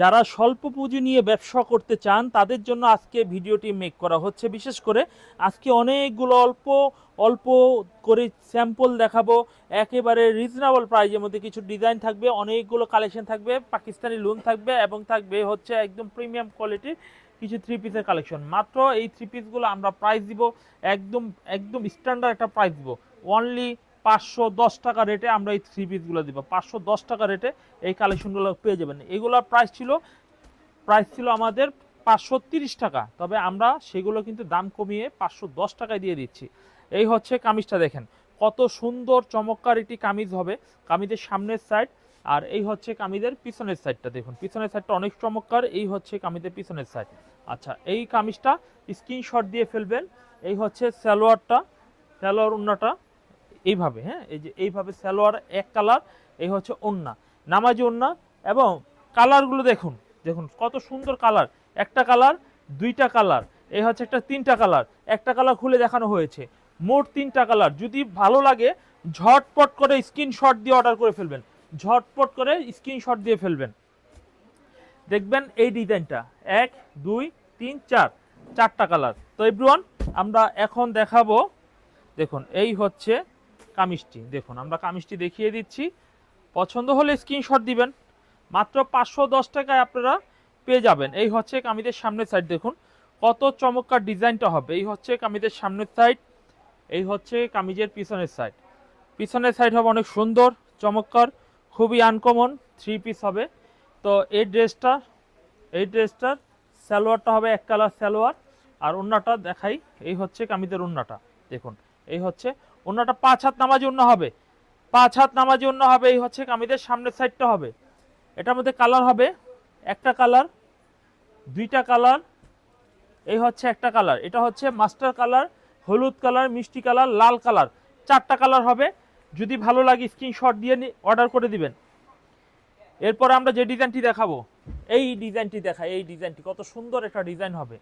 যারা স্বল্প পুঁজি নিয়ে ব্যবসা করতে চান, তাদের জন্য আজকে ভিডিওটি মেক করা হচ্ছে। বিশেষ করে আজকে অনেকগুলো অল্প অল্প করে স্যাম্পল দেখাবো। একেবারে রিজনেবল প্রাইজের মধ্যে কিছু ডিজাইন থাকবে, অনেকগুলো কালেকশন থাকবে, পাকিস্তানি লোন থাকবে এবং থাকবে হচ্ছে একদম প্রিমিয়াম কোয়ালিটির কিছু থ্রি পিসের কালেকশন মাত্র এই থ্রি পিসগুলো আমরা প্রাইস দিব, একদম একদম স্ট্যান্ডার্ড একটা প্রাইস দিব। অনলি পাঁচশো দশ টাকা রেটে আমরা এই থ্রি পিসগুলো দিব। পাঁচশো দশ টাকা রেটে এই কালেকশনগুলো পেয়ে যাবেন। এগুলোর প্রাইস ছিল প্রাইস ছিল আমাদের পাঁচশো তিরিশ টাকা। তবে আমরা সেগুলো কিন্তু দাম কমিয়ে পাঁচশো দশ টাকায় দিয়ে দিচ্ছি। এই হচ্ছে কামিজটা দেখেন। কত সুন্দর, চমৎকার একটি কামিজ হবে। কামিজের সামনের সাইড আর এই হচ্ছে কামিজের পিছনের সাইডটা দেখুন। পিছনের সাইডটা অনেক চমৎকার, এই হচ্ছে কামিজের পিছনের সাইড আচ্ছা এই কামিজটা স্ক্রিনশট দিয়ে ফেলবেন। এই হচ্ছে সালোয়ারটা, সালোয়ার উন্নাটা। এইভাবে হ্যাঁ? এই যে এইভাবে সালোয়ার এক কালার, এই হচ্ছে ওন্না। নামাজি ওন্না এবং কালারগুলো দেখুন দেখুন কত সুন্দর কালার। একটা কালার, দুইটা কালার, এই হচ্ছে একটা তিনটা কালার। একটা কালার খুলে দেখানো হয়েছে, মোট তিনটা কালার। যদি ভালো লাগে, ঝটপট করে স্ক্রিনশট দিয়ে অর্ডার করে ফেলবেন। ঝটপট করে স্ক্রিনশট দিয়ে ফেলবেন। দেখবেন এই ডিজাইনটা, এক, দুই, তিন, চার, চারটা কালার। তো এভরিওয়ান, আমরা এখন দেখাবো, দেখুন, এই হচ্ছে কামিজটি। দেখুন, আমরা কামিজটি দেখিয়ে দিচ্ছি। পছন্দ হলে স্ক্রিনশট দিবেন। মাত্র পাঁচশো দশ টাকায় আপনারা পেয়ে যাবেন। এই হচ্ছে কামিজের সামনের সাইড দেখুন। কত চমৎকার ডিজাইনটা হবে। এই হচ্ছে কামিজের সামনের সাইড এই হচ্ছে কামিজের পিছনের সাইড পিছনের সাইড হবে অনেক সুন্দর, চমৎকার, খুবই আনকমন থ্রি পিস হবে। তো এই ড্রেসটা এই ড্রেসটার সালোয়ারটা হবে এক কালার সালোয়ার। আর ওন্নাটা দেখাই, এই হচ্ছে কামিজের ওন্নাটা দেখুন, এই হচ্ছে ওন্নাটা পাঁচ হাত নামাজি ওন্না হবে। পাঁচ হাত নামাজি অন্য হবে, এই হচ্ছে কামিজের সামনের সাইডটা হবে। এটার মধ্যে কালার হবে, একটা কালার, দুইটা কালার, এই হচ্ছে একটা কালার। এটা হচ্ছে মাস্টার কালার, হলুদ কালার, মিষ্টি কালার, লাল কালার। চারটা কালার হবে, যদি ভালো লাগে স্ক্রিনশট দিয়ে অর্ডার করে দিবেন। এরপর আমরা যে ডিজাইনটি দেখাবো, এই ডিজাইনটি দেখাই, এই ডিজাইনটি, কত সুন্দর একটা ডিজাইন হবে।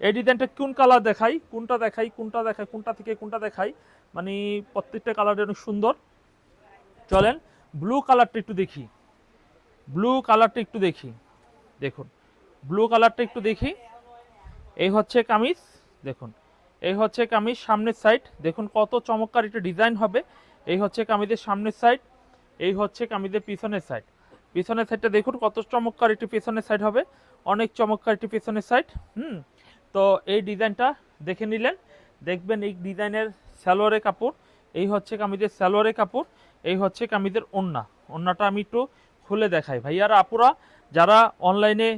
এই ডিজাইনটা কোন কালার দেখাই, কোনটা দেখাই কোনটা দেখাই, কোনটা থেকে কোনটা দেখাই মানে প্রত্যেকটা কালার অনেক সুন্দর। চলেন ব্লু কালারটা একটু দেখি। ব্লু কালারটা একটু দেখি। দেখুন ব্লু কালারটা একটু দেখি। এই হচ্ছে কামিজ, দেখুন। এই হচ্ছে কামিজ সামনের সাইড দেখুন কত চমৎকার একটা ডিজাইন হবে। এই হচ্ছে কামিজের সামনের সাইড এই হচ্ছে কামিজের পিছনের সাইড পিছনের সাইডটা দেখুন কত চমৎকার একটি পিছনের সাইড হবে। অনেক চমৎকার একটি পিছনের সাইড হুম। তো এই ডিজাইনটা দেখে নিলেন। দেখবেন এই ডিজাইনের স্যালোয়ারের কাপড়, এই হচ্ছে কামিজের স্যালোয়ারের কাপড়, এই হচ্ছে কামিজের ওন্না। ওন্নাটা আমি একটু খুলে দেখাই। ভাইয়ারা আপুরা, যারা অনলাইনে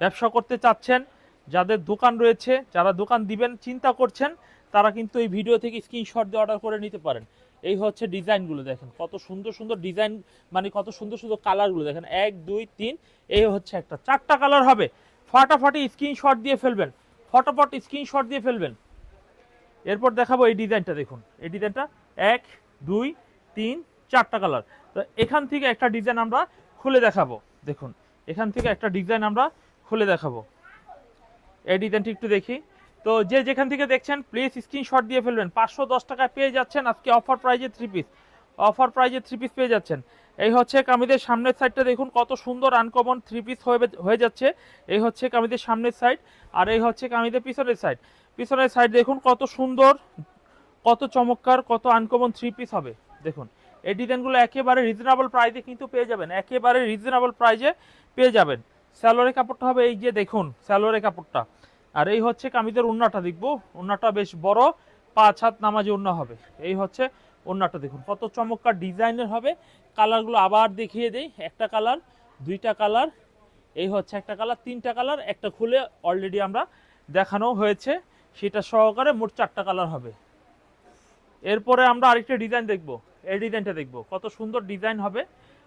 ব্যবসা করতে চাচ্ছেন, যাদের দোকান রয়েছে, যারা দোকান দিবেন, চিন্তা করছেন, তারা কিন্তু এই ভিডিও থেকে স্ক্রিনশট দিয়ে অর্ডার করে নিতে পারেন। এই হচ্ছে ডিজাইনগুলো দেখেন, কত সুন্দর সুন্দর ডিজাইন মানে কত সুন্দর সুন্দর কালারগুলো দেখেন। এক, দুই, তিন, এই হচ্ছে একটা। চারটা কালার হবে। ফাটাফাটি স্ক্রিনশট দিয়ে ফেলবেন। ফটাফট স্ক্রিনশট দিয়ে ফেলবেন। এরপর দেখাবো এই ডিজাইনটা দেখুন। এই ডিজাইনটা এক, দুই, তিন, চারটা কালার। তো এখান থেকে একটা ডিজাইন আমরা খুলে দেখাবো। দেখুন, এখান থেকে একটা ডিজাইন আমরা খুলে দেখাবো। এই ডিজাইনটি একটু দেখি। তো যে যেখান থেকে দেখছেন প্লিজ স্ক্রিনশট দিয়ে ফেলবেন। পাঁচশো দশ টাকায় পেয়ে যাচ্ছেন আজকে অফার প্রাইজে থ্রি পিস অফার প্রাইজে থ্রি পিস পেয়ে যাচ্ছেন। এই হচ্ছে কামিদের সামনের সাইডটা দেখুন, কত সুন্দর আনকমন থ্রি পিস হয়ে যাচ্ছে। এই হচ্ছে কামিদের সামনের সাইড আর এই হচ্ছে কামিদের পিছনের সাইড পিছনের সাইড দেখুন কত সুন্দর, কত চমৎকার, কত আনকমন থ্রি পিস হবে। দেখুন, এই ডিজাইনগুলো একেবারে রিজনেবল প্রাইজে কিন্তু পেয়ে যাবেন, একেবারে রিজনেবল প্রাইজে পেয়ে যাবেন। স্যালোয়ারের কাপড়টা হবে এই যে দেখুন স্যালোয়ারের কাপড়টা। আর এই হচ্ছে কামিজের উন্নাটা, দেখব? উন্নাটা বেশ বড়, পাঁচ হাত নামাজে উন্না হবে। এই হচ্ছে উন্নাটা, দেখুন, কত চমৎকার ডিজাইনের হবে। কালারগুলো আবার দেখিয়ে দেই, একটা কালার দুইটা কালার এই হচ্ছে একটা কালার তিনটা কালার একটা খুলে অলরেডি আমরা দেখানো হয়েছে। সেটা সহকারে মোট চারটা কালার হবে। এরপরে আমরা আরেকটা ডিজাইন দেখব। এই ডিজাইনটা দেখব। কত সুন্দর ডিজাইন হবে।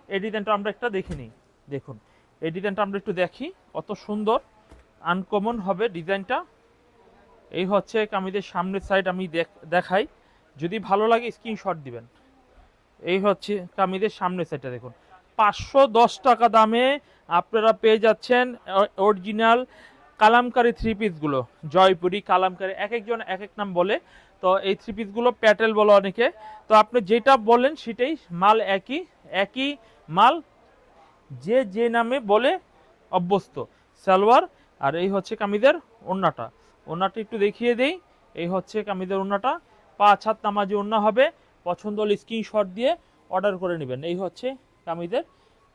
এই ডিজাইনটা আমরা একটা দেখে নিই। দেখুন, এই ডিজাইনটা আমরা একটু দেখি। কত সুন্দর আনকমন হবে ডিজাইনটা এই হচ্ছে কামিজের সামনের সাইড আমি দেখ- দেখাই। যদি ভালো লাগে স্ক্রিনশট দিবেন। এই হচ্ছে কামিজের সামনের সাইডটা দেখুন। পাঁচশো দশ টাকা দামে আপনারা পেয়ে যাচ্ছেন অরিজিনাল কালামকারি থ্রি পিসগুলো জয়পুরি, কালামকারি, এক একজন এক এক নাম বলে। তো এই থ্রি পিসগুলো প্যাটেল বলে অনেকে। তো আপনি যেটা বলেন সেটাই মাল একই একই মাল যে যে নামে বলে অভ্যস্ত। সালোয়ার, আর এই হচ্ছে কামিদের ওন্নাটা। ওন্নাটা একটু দেখিয়ে দেই। এই হচ্ছে কামিদের ওন্নাটা। পাঁচ হাত নামাজি ওন্না হবে। পছন্দ হলে স্ক্রিনশট দিয়ে অর্ডার করে নেবেন। এই হচ্ছে কামিজের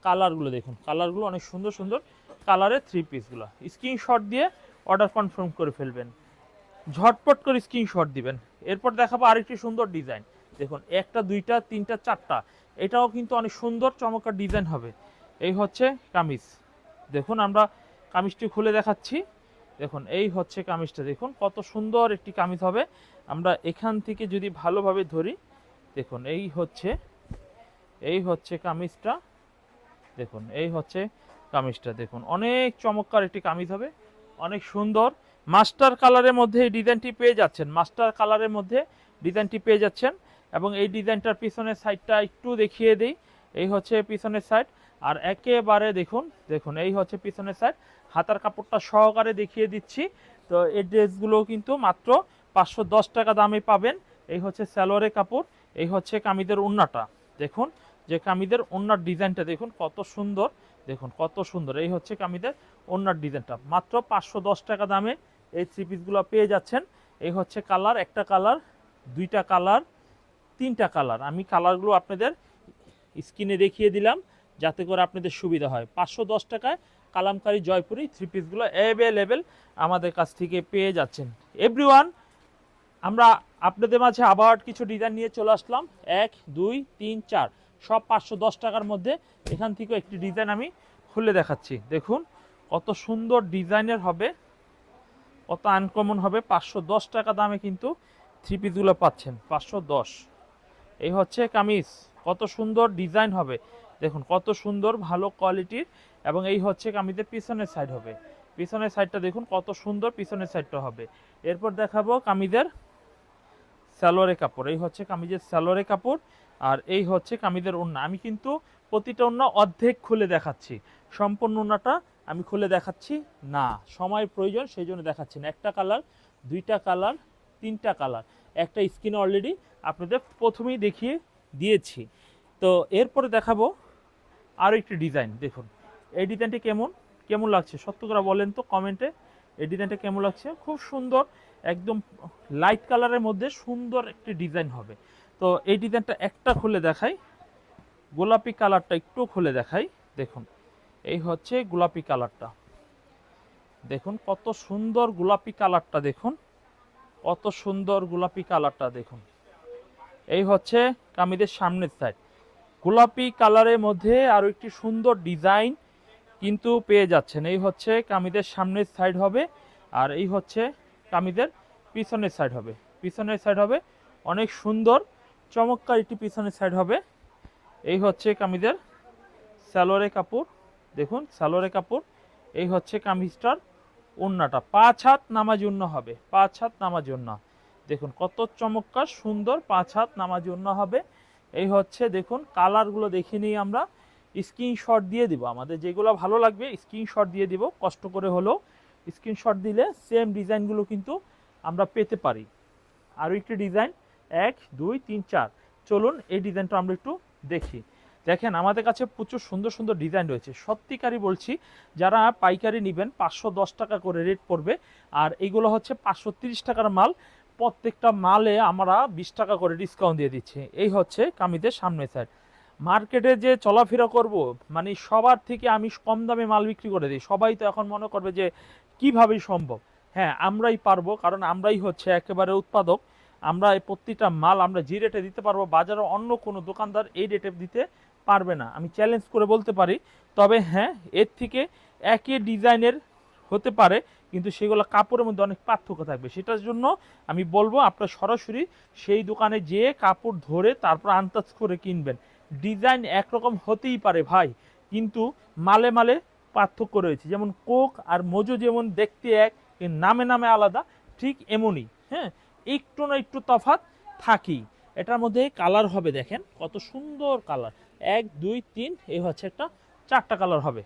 কালারগুলো দেখুন। কালারগুলো অনেক সুন্দর সুন্দর। কালারের থ্রি পিসগুলো স্ক্রিনশট দিয়ে অর্ডার কনফার্ম করে ফেলবেন। ঝটপট করে স্ক্রিনশট দিবেন। এরপর দেখাবো আরেকটি সুন্দর ডিজাইন দেখুন, একটা, দুইটা, তিনটা, চারটা। এটাও কিন্তু অনেক সুন্দর, চমৎকার ডিজাইন হবে। এই হচ্ছে কামিজ। দেখুন, আমরা কামিজটি খুলে দেখাচ্ছি। দেখুন, এই হচ্ছে কামিজটা। দেখুন, কত সুন্দর একটি কামিজ হবে। আমরা এখান থেকে যদি ভালোভাবে ধরি, দেখুন, এই হচ্ছে এই হচ্ছে কামিজটা। দেখুন, এই হচ্ছে কামিজটা দেখুন। অনেক চমৎকার একটি কামিজ হবে, অনেক সুন্দর। মাস্টার কালারের মধ্যে এই ডিজাইনটি পেয়ে যাচ্ছেন। মাস্টার কালারের মধ্যে ডিজাইনটি পেয়ে যাচ্ছেন এবং এই ডিজাইনটার পিছনের সাইডটা একটু দেখিয়ে দিই। এই হচ্ছে পিছনের সাইড। আর একেবারে দেখুন দেখুন, এই হচ্ছে পিছনের সাইড। হাতার কাপড়টা সহকারে দেখিয়ে দিচ্ছি। তো এই ড্রেসগুলো কিন্তু মাত্র পাঁচশো দশ টাকা দামে পাবেন। এই হচ্ছে স্যালোয়ারের কাপড়, এই হচ্ছে কামিদের উন্নাটা। দেখুন, যে কামিদের ওন্নার ডিজাইনটা দেখুন, কত সুন্দর। দেখুন, কত সুন্দর। এই হচ্ছে কামিদের ওন্নার ডিজাইনটা। মাত্র পাঁচশো দশ টাকা দামে এই থ্রি পিসগুলো পেয়ে যাচ্ছেন। এই হচ্ছে কালার, একটা কালার, দুইটা কালার, তিনটা কালার। আমি কালারগুলো আপনাদের স্ক্রিনে দেখিয়ে দিলাম, যাতে করে আপনাদের সুবিধা হয়। পাঁচশো দশ টাকায় কালামকারি জয়পুরি থ্রি পিসগুলো অ্যাভেলেবেল আমাদের কাছ থেকে পেয়ে যাচ্ছেন। এভরিওয়ান আমরা আপনাদের মাঝে আবার কিছু ডিজাইন নিয়ে চলে আসলাম। এক, দুই, তিন, চার। সব পাঁচশো দশ টাকার মধ্যে এখান থেকে একটি ডিজাইন আমি খুলে দেখাচ্ছি। দেখুন, কত সুন্দর ডিজাইনের হবে, কত আনকমন হবে, পাঁচশো দশ টাকা দামে কিন্তু থ্রি পিসগুলো পাচ্ছেন, পাঁচশো দশ। এই হচ্ছে কামিজ, কত সুন্দর ডিজাইন হবে। দেখুন, কত সুন্দর, ভালো কোয়ালিটির, এবং এই হচ্ছে কামিজের পিছনের সাইড হবে। পিছনের সাইডটা দেখুন, কত সুন্দর পিছনের সাইডটা হবে। এরপর দেখাবো কামিজের স্যালোয়ারের কাপড়, এই হচ্ছে কামিজের স্যালোয়ারের কাপড় আর এই হচ্ছে কামিজের ওড়না। আমি কিন্তু প্রতিটা ওড়না অর্ধেক খুলে দেখাচ্ছি, সম্পূর্ণ ওড়নাটা আমি খুলে দেখাচ্ছি না সময় প্রয়োজন সেই জন্য দেখাচ্ছি না। একটা কালার, দুইটা কালার, তিনটা কালার, একটা স্কিন অলরেডি আপনাদের প্রথমেই দেখিয়ে দিয়েছি। তো এরপরে দেখাবো আরও একটি ডিজাইন, দেখুন, এই ডিজাইনটি কেমন কেমন লাগছে? সত্য করে বলেন তো কমেন্টে, এই ডিজাইনটা কেমন লাগছে? খুব সুন্দর একদম লাইট কালারের মধ্যে সুন্দর একটি ডিজাইন হবে। তো এই ডিজাইনটা একটা খুলে দেখাই। গোলাপি কালারটা একটু খুলে দেখাই। দেখুন, এই হচ্ছে গোলাপি কালারটা দেখুন, কত সুন্দর গোলাপি কালারটা দেখুন। কত সুন্দর গোলাপি কালারটা দেখুন। এই হচ্ছে কামিদের সামনের সাইড গোলাপি কালারের মধ্যে আরও একটি সুন্দর ডিজাইন কিন্তু পেয়ে যাচ্ছেন। এই হচ্ছে কামিদের সামনের সাইড হবে। আর এই হচ্ছে কামিদের পিছনের সাইড হবে। পিছনের সাইড হবে। অনেক সুন্দর, চমৎকার একটি পিছনের সাইড হবে। এই হচ্ছে কামিজের স্যালোয়ারের কাপড়। দেখুন স্যালোয়ারের কাপড়। এই হচ্ছে কামিজটার ওন্নাটা পাঁচ হাত নামাজি ওন্না হবে। পাঁচ হাত নামাজি ওন্না দেখুন, কত চমৎকার, সুন্দর পাঁচ হাত নামাজি ওন্না হবে। এই হচ্ছে, দেখুন কালারগুলো দেখে নিই আমরা স্ক্রিনশট দিয়ে দিব। আমাদের যেগুলো ভালো লাগবে স্ক্রিনশট দিয়ে দিব। কষ্ট করে হলেও স্ক্রিনশট দিলে সেম ডিজাইনগুলো কিন্তু আমরা পেতে পারি। আরও একটি ডিজাইন এক, দুই, তিন, চার। চলুন এই ডিজাইনটা আমরা একটু দেখি। দেখেন, আমাদের কাছে প্রচুর সুন্দর সুন্দর ডিজাইন রয়েছে। সত্যিকারই বলছি, যারা পাইকারি নেবেন, পাঁচশো দশ টাকা করে রেট পড়বে। আর এইগুলো হচ্ছে পাঁচশো তিরিশ টাকার মাল। প্রত্যেকটা মালে আমরা বিশ টাকা করে ডিসকাউন্ট দিয়ে দিচ্ছি। এই হচ্ছে কামিদের সামনে সাইড মার্কেটে যে চলাফেরা করব মানে সবার থেকে আমি কম দামে মাল বিক্রি করে দিই। সবাই তো এখন মনে করবে যে কিভাবেই সম্ভব? হ্যাঁ আমরাই পারব, কারণ আমরাই হচ্ছে একেবারে উৎপাদক। আমরা প্রতিটা মাল আমরা যে রেটে দিতে পারব, বাজারে অন্য কোনো দোকানদার এই রেটে দিতে পারবে না। আমি চ্যালেঞ্জ করে বলতে পারি, তবে হ্যাঁ এর থেকে একই ডিজাইনের হতে পারে, কিন্তু সেগুলো কাপড়ের মধ্যে অনেক পার্থক্য থাকবে। সেটার জন্য আমি বলব, আপনার সরাসরি সেই দোকানে যেয়ে কাপড় ধরে তারপর আন্দাজ করে কিনবেন। ডিজাইন একরকম হতেই পারে ভাই, কিন্তু মালে মালে পার্থক্য রয়েছে। যেমন কোক আর মজু যেমন দেখতে এক নামে নামে আলাদা, ঠিক এমনই হ্যাঁ? একটু না একটু তফাৎ থাকেই। এটার মধ্যে কালার হবে দেখেন, কত সুন্দর কালার। এক, দুই, তিন এই হচ্ছে একটা চারটা কালার হবে।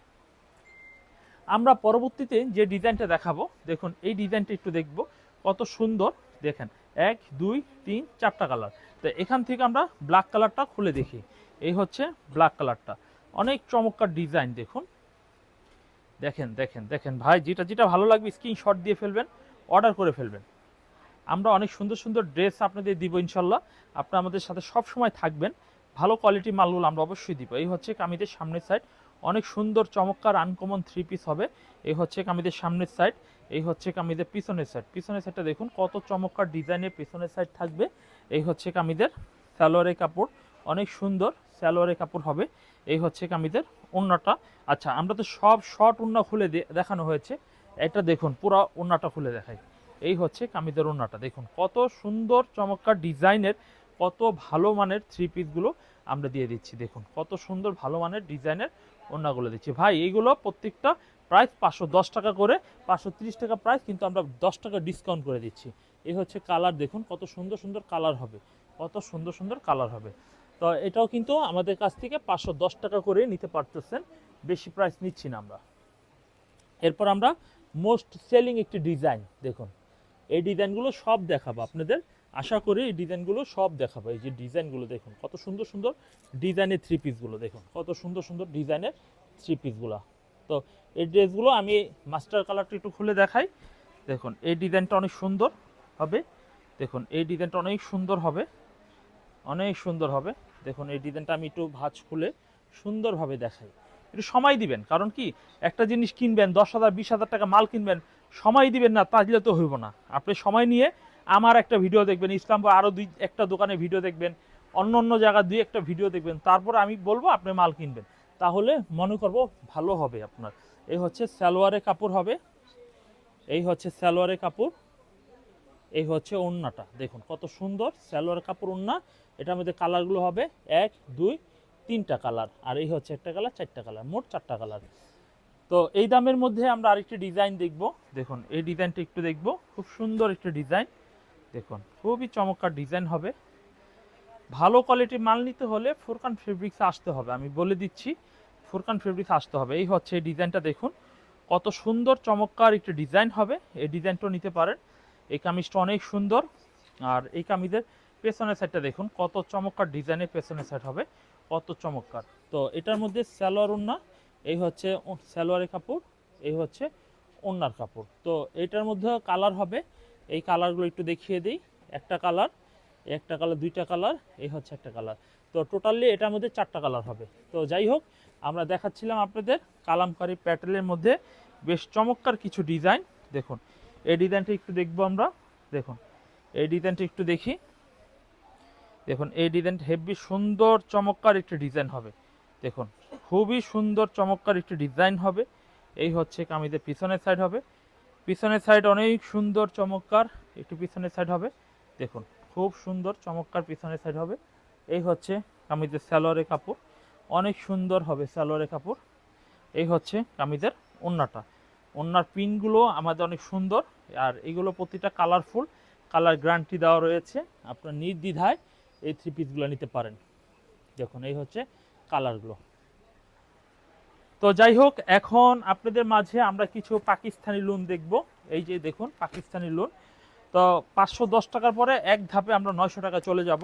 আমরা পরবর্তীতে যে ডিজাইনটা দেখাবো, দেখুন, এই ডিজাইনটা একটু দেখব, কত সুন্দর, দেখেন, এক, দুই, তিন, চারটা কালার। তো এখান থেকে আমরা ব্ল্যাক কালারটা খুলে দেখি। এই হচ্ছে ব্ল্যাক কালারটা। অনেক চমৎকার ডিজাইন, দেখুন। দেখেন দেখেন দেখেন। ভাই, যেটা যেটা ভালো লাগবে স্ক্রিনশট দিয়ে ফেলবেন অর্ডার করে ফেলবেন। আমরা অনেক সুন্দর সুন্দর ড্রেস আপনাদের দিব ইনশাল্লাহ। আপনারা আমাদের সাথে সব সময় থাকবেন। ভালো কোয়ালিটি মালগুলো আমরা অবশ্যই দিব। এই হচ্ছে কামিদের সামনের সাইড অনেক সুন্দর, চমৎকার আনকমন থ্রি পিস হবে। এই হচ্ছে কামিদের সামনের সাইড এই হচ্ছে কামিদের পিছনের সাইড পিছনের সাইডটা দেখুন, কত চমৎকার ডিজাইনের পিছনের সাইড থাকবে। এই হচ্ছে কামিদের সালোয়ারের কাপড়। অনেক সুন্দর। সালোয়ারের কাপড় হবে। এই হচ্ছে কামিদের ওন্নাটা আচ্ছা আমরা তো সব শর্ট ওন্না খুলে দেখানো হয়েছে। এটা দেখুন, পুরো ওন্নাটা খুলে দেখাই। এই হচ্ছে কামিদের ওন্নাটা দেখুন, কত সুন্দর, চমৎকার ডিজাইনের, কত ভালো মানের থ্রি পিসগুলো আমরা দিয়ে দিচ্ছি। দেখুন, কত সুন্দর, ভালো মানের ডিজাইনের ওন্নাগুলো দিচ্ছি। ভাই, এইগুলো প্রত্যেকটা প্রাইস পাঁচশো দশ টাকা করে, পাঁচশো তিরিশ টাকা প্রাইস কিন্তু আমরা দশ টাকা ডিসকাউন্ট করে দিচ্ছি। এই হচ্ছে কালার দেখুন, কত সুন্দর সুন্দর কালার হবে। কত সুন্দর সুন্দর কালার হবে। তো এটাও কিন্তু আমাদের কাছ থেকে পাঁচশো দশ টাকা করে নিতে পারতেছেন। বেশি প্রাইস নিচ্ছি না আমরা। এরপর আমরা মোস্ট সেলিং একটি ডিজাইন দেখুন। এই ডিজাইনগুলো সব দেখাবো আপনাদের। আশা করি এই ডিজাইনগুলো সব দেখাবো। এই যে ডিজাইনগুলো দেখুন, কত সুন্দর সুন্দর ডিজাইনের থ্রি পিসগুলো দেখুন, কত সুন্দর সুন্দর ডিজাইনের থ্রি পিসগুলো তো এই ড্রেসগুলো আমি মাস্টার কালারটা একটু খুলে দেখাই। দেখুন, এই ডিজাইনটা অনেক সুন্দর হবে। দেখুন, এই ডিজাইনটা অনেক সুন্দর হবে। অনেক সুন্দর হবে। দেখুন, এই ডিজাইনটা আমি একটু ভাঁজ খুলে সুন্দরভাবে দেখাই। একটু সময় দিবেন, কারণ কি, একটা জিনিস কিনবেন, দশ হাজার, বিশ হাজার টাকা মাল কিনবেন, সময় দিবেন না তাহলে তো হইব না। আপনি সময় নিয়ে আমার একটা ভিডিও দেখবেন ইসলামপুর আরও দুই, একটা দোকানে ভিডিও দেখবেন, অন্য অন্য জায়গায় দুই একটা ভিডিও দেখবেন, তারপর আমি বলব আপনি মাল কিনবেন। তাহলে মনে করব ভালো হবে আপনার। এই হচ্ছে সালোয়ারের কাপড় হবে, এই হচ্ছে সালোয়ারের কাপড়। এই হচ্ছে ওন্নাটা দেখুন, কত সুন্দর সালোয়ার কাপড় ওন্না এটার মধ্যে কালারগুলো হবে এক, দুই, তিনটা কালার আর এই হচ্ছে একটা কালার চারটা কালার মোট চারটা কালার তো এই দামের মধ্যে আমরা আরেকটি ডিজাইন দেখব। দেখুন, এই ডিজাইনটা একটু দেখব। খুব সুন্দর একটা ডিজাইন দেখুন, খুবই চমৎকার ডিজাইন হবে। ভালো কোয়ালিটির মাল নিতে হলে ফুরকান ফেব্রিক্সে আসতে হবে। আমি বলে দিচ্ছি ফুরকান ফেব্রিক্স আসতে হবে। এই হচ্ছে এই ডিজাইনটা দেখুন। কত সুন্দর, চমৎকার একটি ডিজাইন হবে। এই ডিজাইনটাও নিতে পারেন। এই কামিজটা অনেক সুন্দর। আর এই কামিজের পেছনের সাইডটা দেখুন, কত চমৎকার ডিজাইনের পেছনের সাইড হবে, কত চমৎকার। তো এটার মধ্যে সালোয়ার ওন্না এই হচ্ছে সালোয়ারের কাপড়, এই হচ্ছে ওন্নার কাপড়। তো এটার মধ্যে কালার হবে, এই কালারগুলো একটু দেখিয়ে দিই। একটা কালার একটা কালার দুইটা কালার এই হচ্ছে একটা কালার তো টোটালি এটার মধ্যে চারটা কালার হবে। তো যাই হোক, আমরা দেখাচ্ছিলাম আপনাদের কালামকারি প্যাটেলের মধ্যে বেশ চমৎকার কিছু ডিজাইন দেখুন এই ডিজাইনটা একটু দেখব আমরা। দেখুন, এই ডিজাইনটা একটু দেখি। দেখুন, এই ডিজাইনটা হেভি সুন্দর, চমৎকার একটি ডিজাইন হবে। দেখুন, খুবই সুন্দর, চমৎকার একটি ডিজাইন হবে। এই হচ্ছে কামিজের পিছনের সাইড হবে। পিছনের সাইড অনেক সুন্দর, চমৎকার একটু পিছনের সাইড হবে। দেখুন, খুব সুন্দর, চমৎকার পিছনের সাইড হবে। এই হচ্ছে কামিজের সালোয়ারের কাপড়। অনেক সুন্দর হবে স্যালোয়ারের কাপড়। এই হচ্ছে কামিজের ওন্নাটা। ওন্নার পিনগুলো আমাদের অনেক সুন্দর। আর এগুলো প্রতিটা কালারফুল। কালার গ্যারান্টি দেওয়া রয়েছে। আপনার নির্দ্বিধায় এই থ্রি পিসগুলো নিতে পারেন। দেখুন, এই হচ্ছে কালারগুলো। তো যাই হোক, এখন আপনাদের মাঝে আমরা কিছু পাকিস্তানি লোন দেখব। এই যে দেখুন, পাকিস্তানি লোন তো পাঁচশো দশ টাকার পরে এক ধাপে আমরা নয়শো টাকা চলে যাব।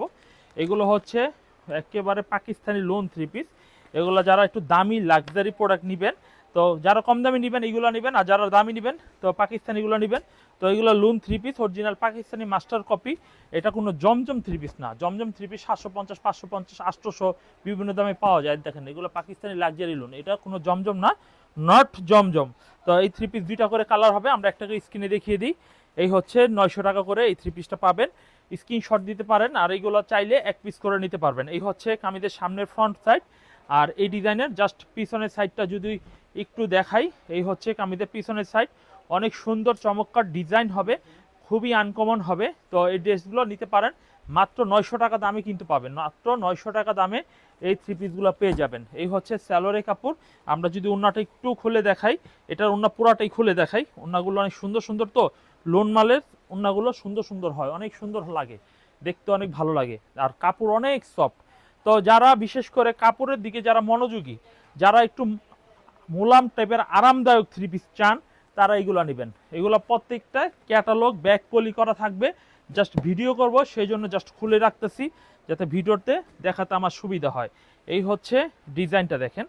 এগুলো হচ্ছে একেবারে পাকিস্তানি লোন থ্রি পিস এগুলো যারা একটু দামি লাক্সারি প্রোডাক্ট নেবেন তো যারা কম দামি নেবেন এইগুলো নেবেন। আর যারা দামি নেবেন, তো পাকিস্তানিগুলো নেবেন। তো এগুলো lawn three piece original Pakistani master copy এটা কোনো জমজম থ্রি পিস না। জমজম থ্রি পিস সাতশো পঞ্চাশ, পাঁচশো পঞ্চাশ, আটশোশো বিভিন্ন দামে পাওয়া যায়। দেখেন, এগুলো পাকিস্তানি লাক্সারি লোন এটা কোনো জমজম না নট জমজম। তো এই থ্রি পিস দুইটা করে কালার হবে। আমরা একটাকে স্ক্রিনে দেখিয়ে দিই। এই হচ্ছে নয়শো টাকা করে এই থ্রি পিসটা পাবেন। স্ক্রিনশট দিতে পারেন। আর এইগুলো চাইলে এক পিস করে নিতে পারবেন। এই হচ্ছে কামিজের সামনের ফ্রন্ট সাইড আর এই ডিজাইনের জাস্ট পিছনের সাইডটা যদি একটু দেখাই। এই হচ্ছে কামিজের পিছনের সাইড অনেক সুন্দর, চমৎকার ডিজাইন হবে। খুবই আনকমন হবে। তো এই ড্রেসগুলো নিতে পারেন। মাত্র নয়শো টাকা দামে কিন্তু পাবেন। মাত্র নয়শো টাকা দামে এই থ্রি পিসগুলো পেয়ে যাবেন। এই হচ্ছে স্যালোরে কাপড়। আমরা যদি ওন্নাটা একটু খুলে দেখাই, এটার ওন্না পুরাটাই খুলে দেখাই। ওন্নাগুলো অনেক সুন্দর সুন্দর তো। লোন মালের ওন্নাগুলো সুন্দর সুন্দর হয়। অনেক সুন্দর লাগে। দেখতে অনেক ভালো লাগে। আর কাপড় অনেক সফট তো যারা, বিশেষ করে কাপড়ের দিকে যারা মনোযোগী, যারা একটু মোলাম টাইপের আরামদায়ক থ্রি পিস চান, তারা এগুলো নেবেন। এগুলো প্রত্যেকটা ক্যাটালগ ব্যাক পলি করা থাকবে। জাস্ট ভিডিও করব, সেই জন্য জাস্ট খুলে রাখতেছি, যাতে ভিডিওতে দেখাতে আমার সুবিধা হয়। এই হচ্ছে ডিজাইনটা দেখেন।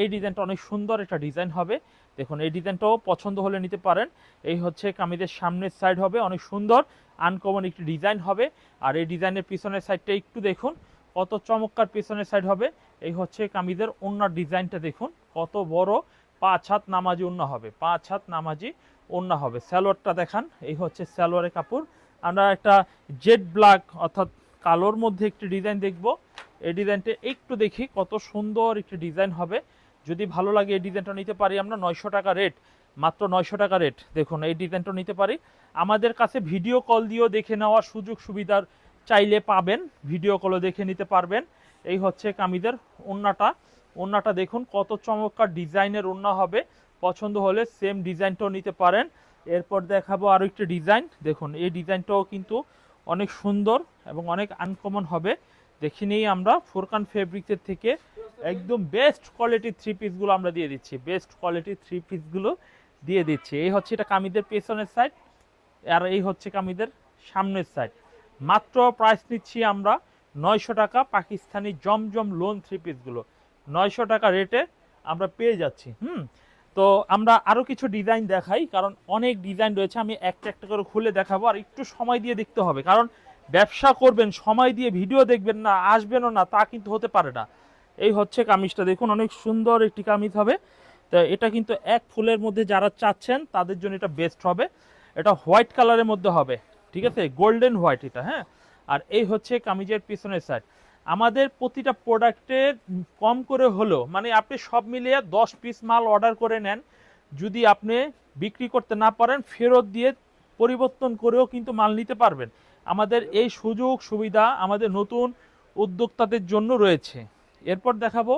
এই ডিজাইনটা অনেক সুন্দর একটা ডিজাইন হবে। দেখুন, এই ডিজাইনটাও পছন্দ হলে নিতে পারেন। এই হচ্ছে কামিজের সামনের সাইড হবে, অনেক সুন্দর আনকমন একটি ডিজাইন হবে। আর এই ডিজাইনের পিছনের সাইডটা একটু দেখুন, কত চমৎকার পিছনের সাইড হবে। এই হচ্ছে কামিজের অন্য ডিজাইনটা দেখুন। কত বড়? পাঁচ হাত নামাজি ওন্না হবে। পাঁচ হাত নামাজি ওন্না হবে। স্যালোয়ারটা দেখান। এই হচ্ছে স্যালোয়ারের কাপড়। আমরা একটা জেড ব্ল্যাক অর্থাৎ কালোর মধ্যে একটি ডিজাইন দেখব। এই ডিজাইনটা একটু দেখি কত সুন্দর একটি ডিজাইন হবে। যদি ভালো লাগে এই ডিজাইনটা নিতে পারি আমরা নয়শো টাকা রেট। মাত্র নয়শো টাকা রেট। দেখুন, এই ডিজাইনটা নিতে পারি। আমাদের কাছে ভিডিও কল দিয়েও দেখে নেওয়ার সুযোগ সুবিধার চাইলে পাবেন। ভিডিও কলও দেখে নিতে পারবেন। এই হচ্ছে কামিদের ওন্নাটা ওন্নাটা দেখুন, কত চমৎকার ডিজাইনের ওন্না হবে। পছন্দ হলে সেম ডিজাইনটাও নিতে পারেন। এরপর দেখাবো আরও একটি ডিজাইন। দেখুন, এই ডিজাইনটাও কিন্তু অনেক সুন্দর এবং অনেক আনকমন হবে। দেখে নিই আমরা, ফোরকান ফেব্রিক্সের থেকে একদম বেস্ট কোয়ালিটির থ্রি পিসগুলো আমরা দিয়ে দিচ্ছি। বেস্ট কোয়ালিটির থ্রি পিসগুলো দিয়ে দিচ্ছি। এই হচ্ছে এটা কামিদের পেছনের সাইড আর এই হচ্ছে কামিদের সামনের সাইড মাত্র প্রাইস নিচ্ছি আমরা নয়শো টাকা পাকিস্তানি জমজম লোন থ্রি পিসগুলো নয়শো টাকা রেটে আমরা পেয়ে যাচ্ছি, হুম? তো আমরা আরও কিছু ডিজাইন দেখাই, কারণ অনেক ডিজাইন রয়েছে, আমি একটা একটা করে খুলে দেখাবো, আর একটু সময় দিয়ে দেখতে হবে, কারণ ব্যবসা করবেন, সময় দিয়ে ভিডিও দেখবেন না, আসবেনও না, তা কিন্তু হতে পারে না। এই হচ্ছে কামিজটা, দেখুন অনেক সুন্দর একটি কামিজ হবে। তো এটা কিন্তু এক ফুলের মধ্যে যারা চাচ্ছেন, তাদের জন্য এটা বেস্ট হবে। এটা হোয়াইট কালারের মধ্যে হবে, ঠিক আছে? গোল্ডেন হোয়াইট এটা হ্যাঁ? আর এই হচ্ছে কামিজের পিছনের সাইড আমাদের প্রতিটা প্রোডাক্টের কম করে হলেও মানে আপনি সব মিলিয়ে দশ পিস মাল অর্ডার করে নেন, যদি আপনি বিক্রি করতে না পারেন, ফেরত দিয়ে পরিবর্তন করেও কিন্তু মাল নিতে পারবেন। আমাদের এই সুযোগ সুবিধা আমাদের নতুন উদ্যোক্তাদের জন্য রয়েছে। এরপর দেখাবো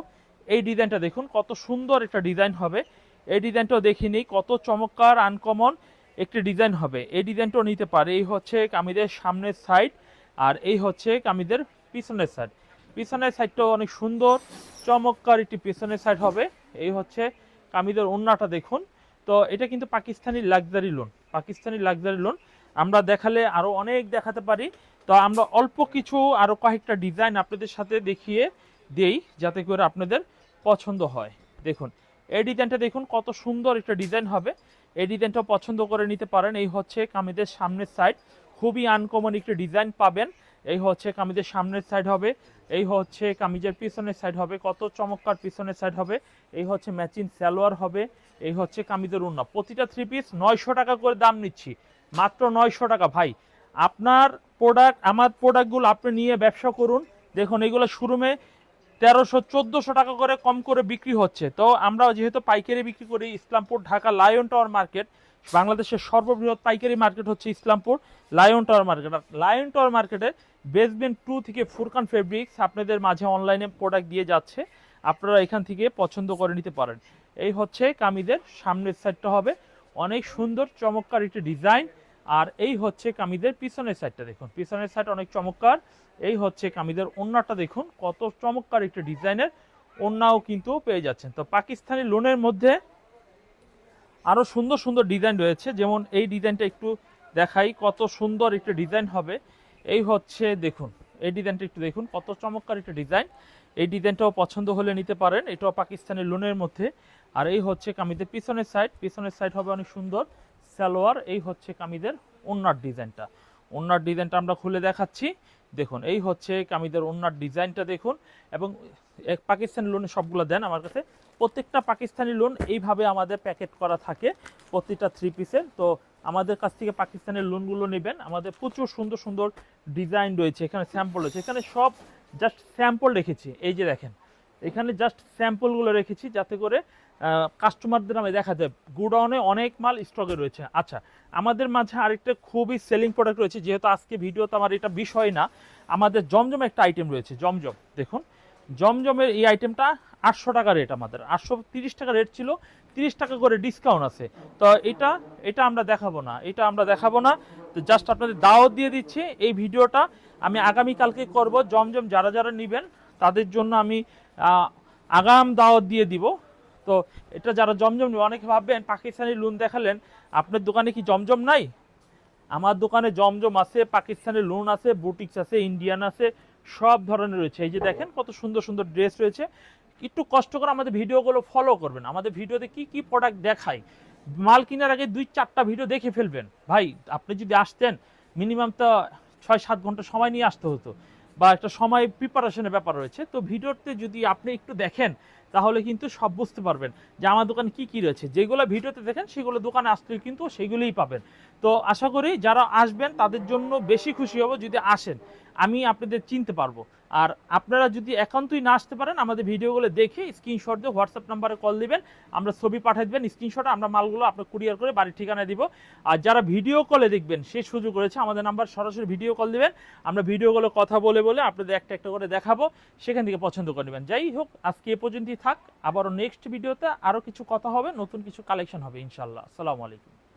এই ডিজাইনটা দেখুন, কত সুন্দর একটা ডিজাইন হবে। এই ডিজাইনটাও দেখিনি কত চমৎকার আনকমন একটি ডিজাইন হবে। এই ডিজাইনটাও নিতে পারে, এই হচ্ছে কামিদের সামনের সাইড আর এই হচ্ছে কামিদের পিছনের সাইড পিছনের সাইডটাও অনেক সুন্দর, চমৎকার একটি পিছনের সাইড হবে। এই হচ্ছে কামিদের ওন্নাটা দেখুন। তো এটা কিন্তু Pakistani luxury lawn Pakistani luxury lawn আমরা দেখালে আরও অনেক দেখাতে পারি। তো আমরা অল্প কিছু আরও কয়েকটা ডিজাইন আপনাদের সাথে দেখিয়ে দেই, যাতে করে আপনাদের পছন্দ হয়। দেখুন, এই ডিজাইনটা দেখুন কত সুন্দর একটা ডিজাইন হবে। এই ডিজাইনটা পছন্দ করে নিতে পারেন। এই হচ্ছে কামিদের সামনের সাইড খুবই আনকমন একটি ডিজাইন পাবেন। এই হচ্ছে কামিজের সামনের সাইড হবে, এই হচ্ছে কামিজের পিছনের সাইড হবে, কত চমৎকার পিছনের সাইড হবে, এই হচ্ছে ম্যাচিং সালোয়ার হবে, এই হচ্ছে কামিজের উন্না। প্রতিটা থ্রি পিস নয়শো টাকা করে দাম নিচ্ছি, মাত্র নয়শো টাকা। ভাই, আপনার প্রোডাক্ট আমার প্রোডাক্টগুলো আপনি নিয়ে ব্যবসা করুন, দেখুন এগুলো শোরুমে তেরোশো, চোদ্দোশো টাকা করে কম করে বিক্রি হচ্ছে। তো আমরা যেহেতু পাইকারি বিক্রি করি, Islampur, Dhaka Lion Tower market বাংলাদেশের সর্ববৃহৎ পাইকারি মার্কেট হচ্ছে ইসলামপুর লায়ন টাওয়ার মার্কেট আর লায়ন টাওয়ার মার্কেটের বেসমেন্ট টু থেকে ফুরকান ফেব্রিক্স আপনাদের মাঝে অনলাইনে প্রোডাক্ট দিয়ে যাচ্ছে। আপনারা এখান থেকে পছন্দ করে নিতে পারেন। এই হচ্ছে কামিদের সামনের সাইডটা হবে। অনেক সুন্দর, চমৎকার একটি ডিজাইন আর এই হচ্ছে কামিদের পিছনের সাইডটা দেখুন। পিছনের সাইড অনেক চমৎকার। এই হচ্ছে কামিদের ওন্নাটা দেখুন। কত চমৎকার একটি ডিজাইনের ওন্নাও কিন্তু পেয়ে যাচ্ছেন। তো পাকিস্তানি লোনের মধ্যে আরও সুন্দর সুন্দর ডিজাইন রয়েছে। যেমন এই ডিজাইনটা একটু দেখাই কত সুন্দর একটা ডিজাইন হবে। এই হচ্ছে দেখুন, এই ডিজাইনটা একটু দেখুন, কত চমৎকার একটা ডিজাইন। এই ডিজাইনটাও পছন্দ হলে নিতে পারেন, এটাও পাকিস্তানের লোনের মধ্যে। আর এই হচ্ছে কামিদের পিছনের সাইড পিছনের সাইড হবে অনেক সুন্দর, সালোয়ার, এই হচ্ছে কামিদের ওন্নার ডিজাইনটা। ওন্নার ডিজাইনটা আমরা খুলে দেখাচ্ছি। দেখুন, এই হচ্ছে কামিদের ওন্নার ডিজাইনটা দেখুন, এবং এক পাকিস্তানি লোনে সবগুলো দেন আমার কাছে। প্রত্যেকটা পাকিস্তানি লোন এইভাবে আমাদের প্যাকেট করা থাকে, প্রতিটা থ্রি পিসের তো আমাদের কাছ থেকে পাকিস্তানের লোনগুলো নেবেন। আমাদের প্রচুর সুন্দর সুন্দর ডিজাইন রয়েছে, এখানে স্যাম্পল রয়েছে। এখানে সব জাস্ট স্যাম্পল রেখেছি। এই যে দেখেন, এখানে জাস্ট স্যাম্পলগুলো রেখেছি যাতে করে কাস্টমারদের আমি দেখা যায়, গুডাউনে অনেক মাল স্টকে রয়েছে। আচ্ছা আমাদের মাঝে আরেকটা খুবই সেলিং প্রোডাক্ট রয়েছে, যেহেতু আজকে ভিডিওতে আমার এটা বিষয় না, আমাদের জমজম একটা আইটেম রয়েছে, জমজম। দেখুন, জমজমের এই আইটেমটা আটশো টাকা রেট আমাদের। আটশো তিরিশ টাকা রেট ছিল, তিরিশ টাকা করে ডিসকাউন্ট আছে। তো এটা এটা আমরা দেখাবো না, এটা আমরা দেখাবো না। তো জাস্ট আপনাদের দাওয়াত দিয়ে দিচ্ছি এই ভিডিওটা। আমি আগামীকালকে করব, জমজম যারা যারা নেবেন, তাদের জন্য আমি আগাম দাওয়াত দিয়ে দিব। তো এটা যারা জমজম অনেকে ভাববেন পাকিস্তানি লোন দেখালেন, আপনার দোকানে কি জমজম নাই? আমার দোকানে জমজম আছে পাকিস্তানের লোন আছে বুটিক্স আছে ইন্ডিয়ান আছে, সব ধরনের রয়েছে। এই যে দেখেন কত সুন্দর সুন্দর ড্রেস রয়েছে। একটু কষ্ট করে আমাদের ভিডিওগুলো ফলো করবেন। আমাদের ভিডিওতে কি কি প্রোডাক্ট দেখাই মাল কেনার আগে দুই চারটা ভিডিও দেখে ফেলবেন। ভাই, আপনি যদি আসতেন মিনিমাম তো ছয় সাত ঘণ্টা সময় নিয়ে আসতে হতো বা একটা সময় প্রিপারেশনের ব্যাপার রয়েছে। তো ভিডিওতে যদি আপনি একটু দেখেন, তাহলে কিন্তু সব বুঝতে পারবেন যে আমার দোকানে কি কি রয়েছে। যেগুলো ভিডিওতে দেখেন, সেগুলো দোকানে আসলে কিন্তু সেগুলোই পাবেন। তো আশা করি যারা আসবেন, তাদের জন্য বেশি খুশি হব যদি আসেন। আমি আপনাদের চিনতে পারব। আর আপনারা যদি একান্তই না আসতে পারেন, আমাদের ভিডিওগুলো দেখে স্ক্রিনশট দিয়ে হোয়াটসঅ্যাপ নাম্বারে কল দিবেন। আমরা ছবি পাঠিয়ে দেবেন স্ক্রিনশটে আমরা মালগুলো আপনার কুরিয়ার করে বাড়ির ঠিকানা দিব। আর যারা ভিডিও কলে দেখবেন, সে সুযোগ রয়েছে, আমাদের নাম্বার সরাসরি ভিডিও কল দিবেন। আমরা ভিডিওগুলো কথা বলে বলে আপনাদের একটা একটা করে দেখাবো, সেখান থেকে পছন্দ করে নেবেন। যাই হোক, আজকে এ পর্যন্তই থাক। আবারও নেক্সট ভিডিওতে আরও কিছু কথা হবে, নতুন কিছু কালেকশন হবে ইনশাল্লাহ আসসালামু আলাইকুম।